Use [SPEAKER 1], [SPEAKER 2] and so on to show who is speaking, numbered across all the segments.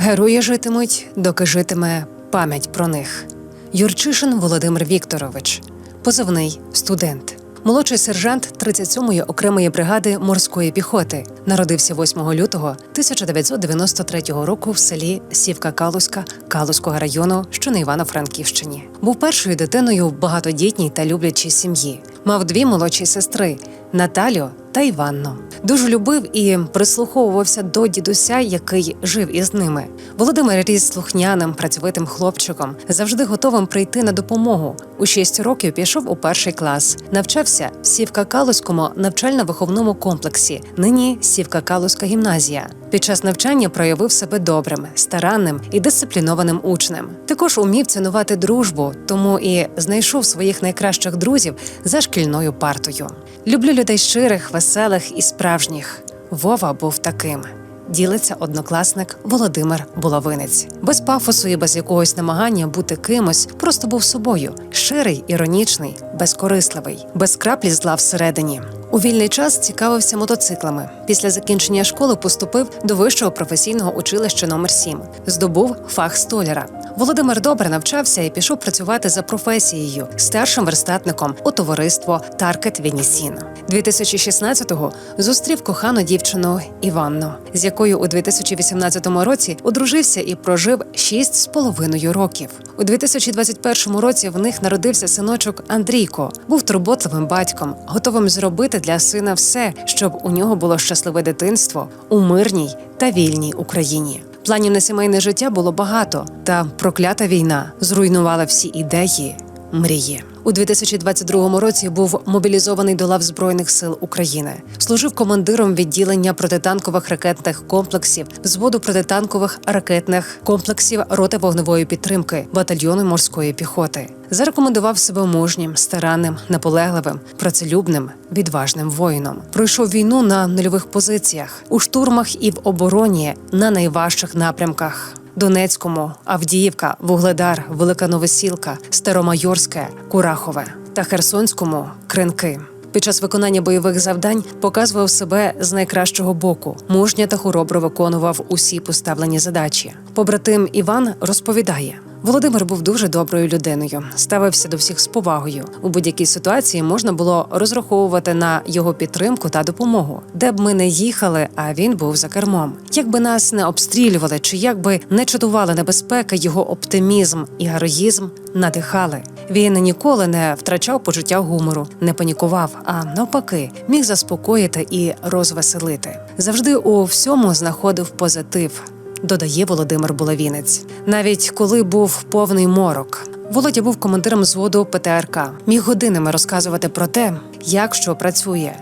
[SPEAKER 1] Герої житимуть, доки житиме пам'ять про них. Юрчишин Володимир Вікторович, позивний студент. Молодший сержант 37-ї окремої бригади морської піхоти народився 8 лютого 1993 року в селі Сівка Калуська Калуського району, що на Івано-Франківщині. Був першою дитиною в багатодітній та люблячій сім'ї. Мав дві молодші сестри Наталю та Іванну. Дуже любив і прислуховувався до дідуся, який жив із ними. Володимир ріс слухняним, працьовитим хлопчиком, завжди готовим прийти на допомогу. У шість років пішов у перший клас, навчався в Сівка-Калуському навчально-виховному комплексі. Нині Сівка-Калуська гімназія. Під час навчання проявив себе добрим, старанним і дисциплінованим учнем. Також умів цінувати дружбу, тому і знайшов своїх найкращих друзів за шкільною партою. Люблю людей щирих, веселих і справжніх. Вова був таким. Ділиться однокласник Володимир Булавинець. Без пафосу і без якогось намагання бути кимось, просто був собою, щирий, іронічний, безкорисливий, без краплі зла всередині. У вільний час цікавився мотоциклами. Після закінчення школи поступив до вищого професійного училища номер 7 Здобув фах столяра. Володимир добре навчався і пішов працювати за професією старшим верстатником у товариство Таркет Венісін. 2016-го зустрів кохану дівчину Іванну, з якою у 2018 році одружився і прожив 6 з половиною років. У 2021 році в них народився синочок Андрійко. Був турботливим батьком, готовим зробити для сина все, щоб у нього було щасливе дитинство у мирній та вільній Україні. Планів на сімейне життя було багато, та проклята війна зруйнувала всі ідеї, мрії. У 2022 році був мобілізований до лав збройних сил України. Служив командиром відділення протитанкових ракетних комплексів, взводу протитанкових ракетних комплексів роти вогневої підтримки батальйону морської піхоти. Зарекомендував себе мужнім, старанним, наполегливим, працелюбним, відважним воїном. Пройшов війну на нульових позиціях у штурмах і в обороні на найважчих напрямках. Донецькому, Авдіївка, Вугледар, Велика Новосілка, Старомайорське, Курахове та Херсонському Кринки. Під час виконання бойових завдань показував себе з найкращого боку. Мужня та хоробро виконував усі поставлені задачі. Побратим Іван розповідає. Володимир був дуже доброю людиною, ставився до всіх з повагою. У будь-якій ситуації можна було розраховувати на його підтримку та допомогу, де б ми не їхали, а він був за кермом. Якби нас не обстрілювали, чи якби не чатували небезпека, його оптимізм і героїзм надихали. Він ніколи не втрачав почуття гумору, не панікував, а навпаки, міг заспокоїти і розвеселити. Завжди у всьому знаходив позитив додає Володимир Булавінець. Навіть коли був повний морок. Володя був командиром зводу ПТРК. Міг годинами розказувати про те, як що працює.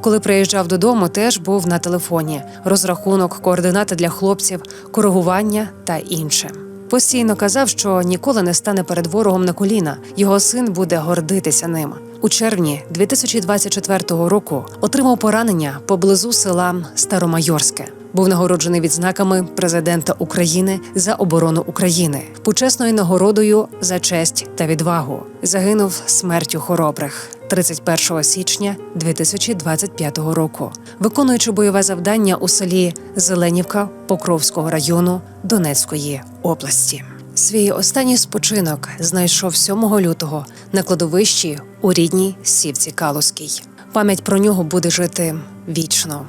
[SPEAKER 1] Коли приїжджав додому, теж був на телефоні: розрахунок, координати для хлопців, коригування та інше. Постійно казав, що ніколи не стане перед ворогом на коліна. Його син буде гордитися ним. У червні 2024 року отримав поранення поблизу села Старомайорське. Був нагороджений відзнаками президента України за оборону України, почесною нагородою за честь та відвагу. Загинув смертю хоробрих 31 січня 2025 року, виконуючи бойове завдання у селі Зеленівка Покровського району Донецької області. Свій останній спочинок знайшов 7 лютого на кладовищі у рідній сівці Калузькій. Пам'ять про нього буде жити вічно.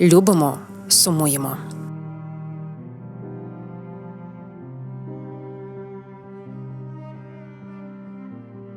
[SPEAKER 1] Любимо, сумуємо.